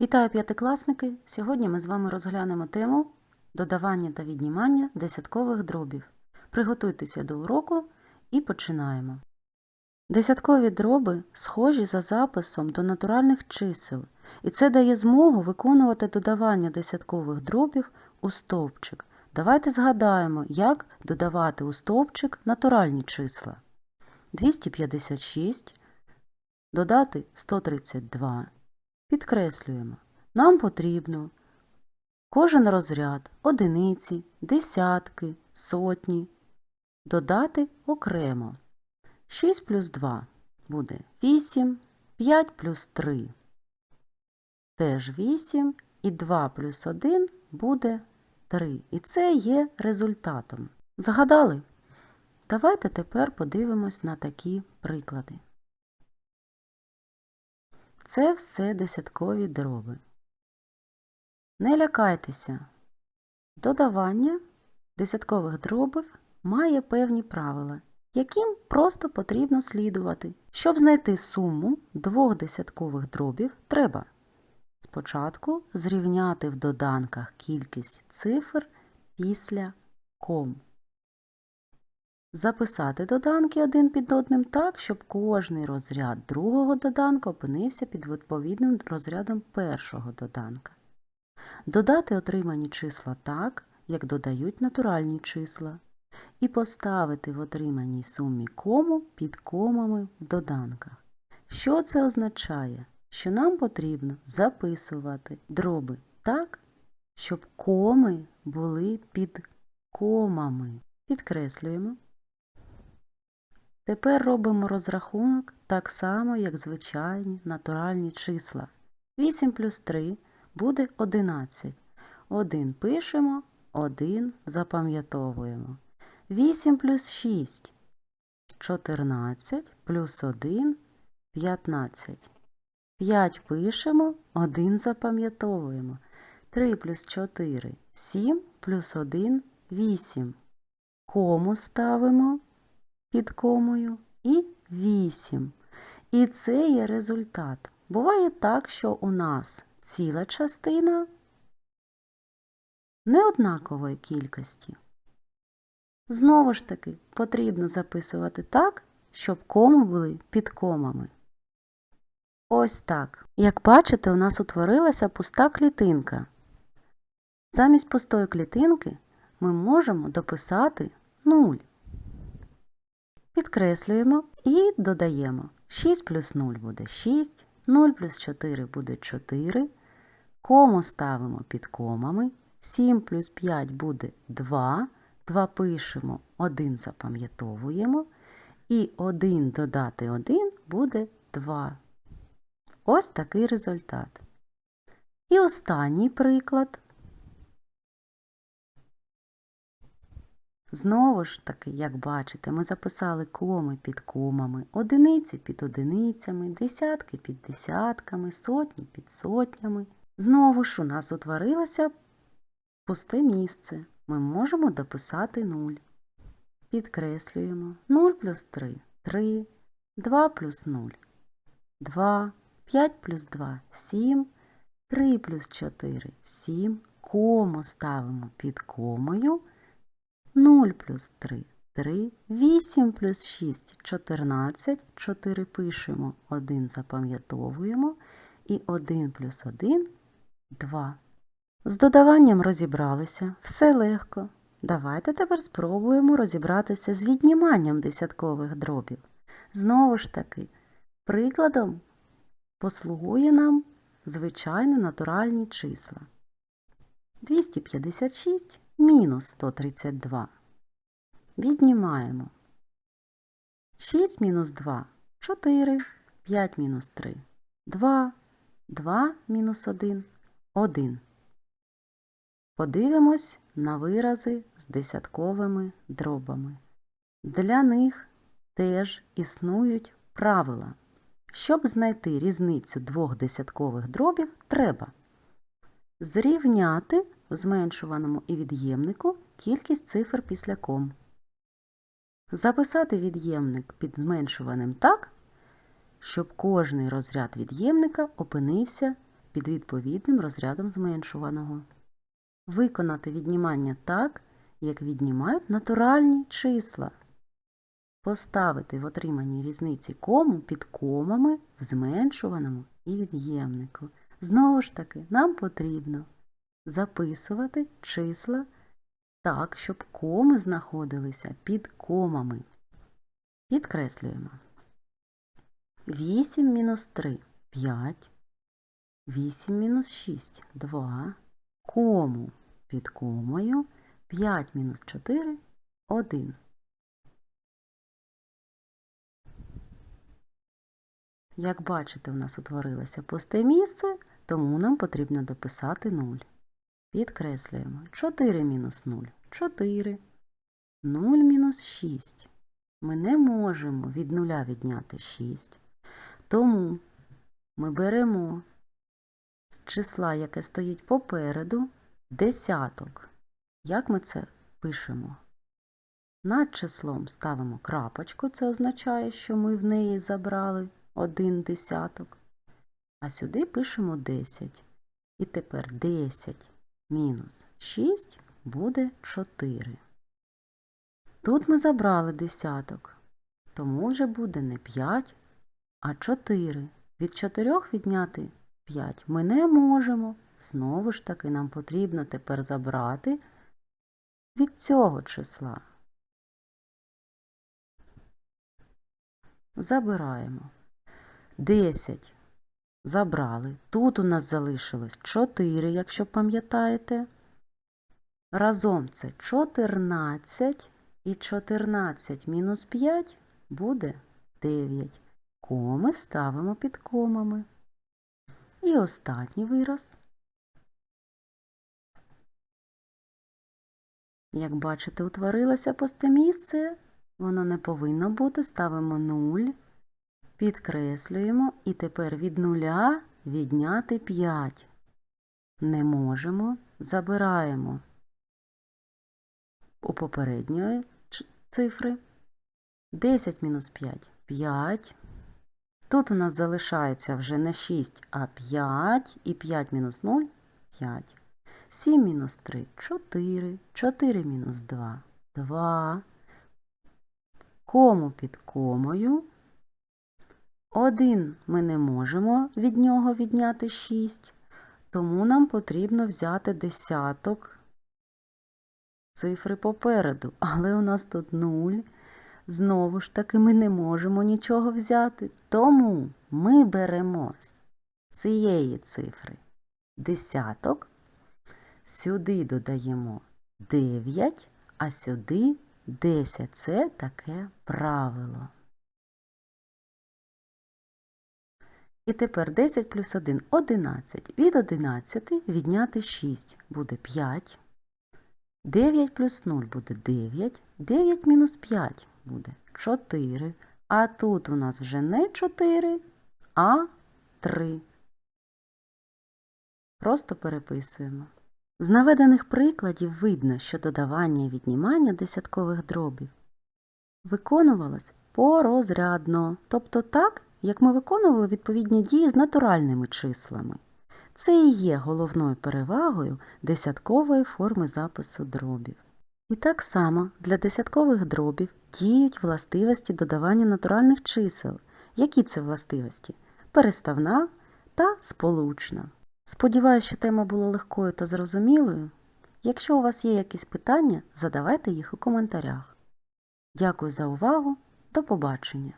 Вітаю п'ятикласники! Сьогодні ми з вами розглянемо тему додавання та віднімання десяткових дробів. Приготуйтеся до уроку і починаємо. Десяткові дроби схожі за записом до натуральних чисел, і це дає змогу виконувати додавання десяткових дробів у стовпчик. Давайте згадаємо, як додавати у стовпчик натуральні числа. 256, додати 132. Підкреслюємо. Нам потрібно кожен розряд одиниці, десятки, сотні додати окремо. 6 плюс 2 буде 8, 5 плюс 3 теж 8 і 2 плюс 1 буде 3. І це є результатом. Згадали? Давайте тепер подивимось на такі приклади. Це все десяткові дроби. Не лякайтеся. Додавання десяткових дробів має певні правила, яким просто потрібно слідувати. Щоб знайти суму двох десяткових дробів, треба спочатку зрівняти в доданках кількість цифр після ком. Записати доданки один під одним так, щоб кожний розряд другого доданка опинився під відповідним розрядом першого доданка. Додати отримані числа так, як додають натуральні числа. І поставити в отриманій сумі кому під комами в доданках. Що це означає? Що нам потрібно записувати дроби так, щоб коми були під комами. Підкреслюємо. Тепер робимо розрахунок так само, як звичайні натуральні числа. 8 плюс 3 буде 11. 1 пишемо, 1 запам'ятовуємо. 8 плюс 6 14 плюс 1 15. 5 пишемо, 1 запам'ятовуємо. 3 плюс 4 7 плюс 1 8. Кому ставимо під комою і 8. І це є результат. Буває так, що у нас ціла частина неоднакової кількості. Знову ж таки, потрібно записувати так, щоб коми були під комами. Ось так. Як бачите, у нас утворилася пуста клітинка. Замість пустої клітинки ми можемо дописати 0. Підкреслюємо і додаємо 6 плюс 0 буде 6, 0 плюс 4 буде 4, кому ставимо під комами, 7 плюс 5 буде 2, 2 пишемо, 1 запам'ятовуємо, і 1 додати 1 буде 2. Ось такий результат. І останній приклад. Знову ж таки, як бачите, ми записали коми під комами, одиниці під одиницями, десятки під десятками, сотні під сотнями. Знову ж у нас утворилося пусте місце. Ми можемо дописати 0. Підкреслюємо 0 плюс 3 3, 2 плюс 0 2, 5 плюс 2 7, 3 плюс 4 7, кому ставимо під комою. 0 плюс 3 3, 8 плюс 6 14, 4 пишемо, 1 запам'ятовуємо і 1 плюс 1 2. З додаванням розібралися, все легко. Давайте тепер спробуємо розібратися з відніманням десяткових дробів. Знову ж таки, прикладом послугує нам звичайні натуральні числа. 256 мінус 132. Віднімаємо. 6 мінус 2 4, 5 мінус 3 2, 2 мінус 1 1. Подивимось на вирази з десятковими дробами. Для них теж існують правила. Щоб знайти різницю двох десяткових дробів, треба зрівняти в зменшуваному і від'ємнику кількість цифр після ком. Записати від'ємник під зменшуваним так, щоб кожний розряд від'ємника опинився під відповідним розрядом зменшуваного. Виконати віднімання так, як віднімають натуральні числа. Поставити в отриманій різниці кому під комами в зменшуваному і від'ємнику. Знову ж таки, нам потрібно записувати числа так, щоб коми знаходилися під комами. Підкреслюємо. 8 мінус 3 – 5. 8 мінус 6 – 2. Кому під комою 5 мінус 4 – 1. Як бачите, у нас утворилося пусте місце, тому нам потрібно дописати 0. Підкреслюємо 4 мінус 0 – 4. 0 мінус 6. Ми не можемо від нуля відняти 6. Тому ми беремо з числа, яке стоїть попереду, десяток. Як ми це пишемо? Над числом ставимо крапочку, це означає, що ми в неї забрали один десяток. А сюди пишемо 10. І тепер 10 мінус 6 буде 4. Тут ми забрали десяток, тому вже буде не 5, а 4. Від 4 відняти 5 ми не можемо. Знову ж таки, нам потрібно тепер забрати від цього числа. Забираємо. 10 забрали. Тут у нас залишилось 4, якщо пам'ятаєте. Разом це 14 і 14 мінус 5 буде 9. Коми ставимо під комами. І останній вираз. Як бачите, утворилося пусте місце. Воно не повинно бути. Ставимо 0, підкреслюємо і тепер від нуля відняти 5. Не можемо, забираємо у попередньої цифри. 10 мінус 5 – 5. Тут у нас залишається вже не 6, а 5. І 5 мінус 0 – 5. 7 мінус 3 – 4. 4 мінус 2 – 2. Кому під комою. 1 ми не можемо від нього відняти 6, тому нам потрібно взяти десяток цифри попереду. Але у нас тут 0. Знову ж таки, ми не можемо нічого взяти. Тому ми беремо з цієї цифри десяток, сюди додаємо 9, а сюди 10. Це таке правило. І тепер 10 плюс 1 – 11. Від 11 відняти 6 буде 5. 9 плюс 0 буде 9. 9 мінус 5 буде 4. А тут у нас вже не 4, а 3. Просто переписуємо. З наведених прикладів видно, що додавання і віднімання десяткових дробів виконувалось порозрядно, тобто так, як ми виконували відповідні дії з натуральними числами. Це і є головною перевагою десяткової форми запису дробів. І так само для десяткових дробів діють властивості додавання натуральних чисел. Які це властивості? Переставна та сполучна. Сподіваюсь, що тема була легкою та зрозумілою. Якщо у вас є якісь питання, задавайте їх у коментарях. Дякую за увагу. До побачення!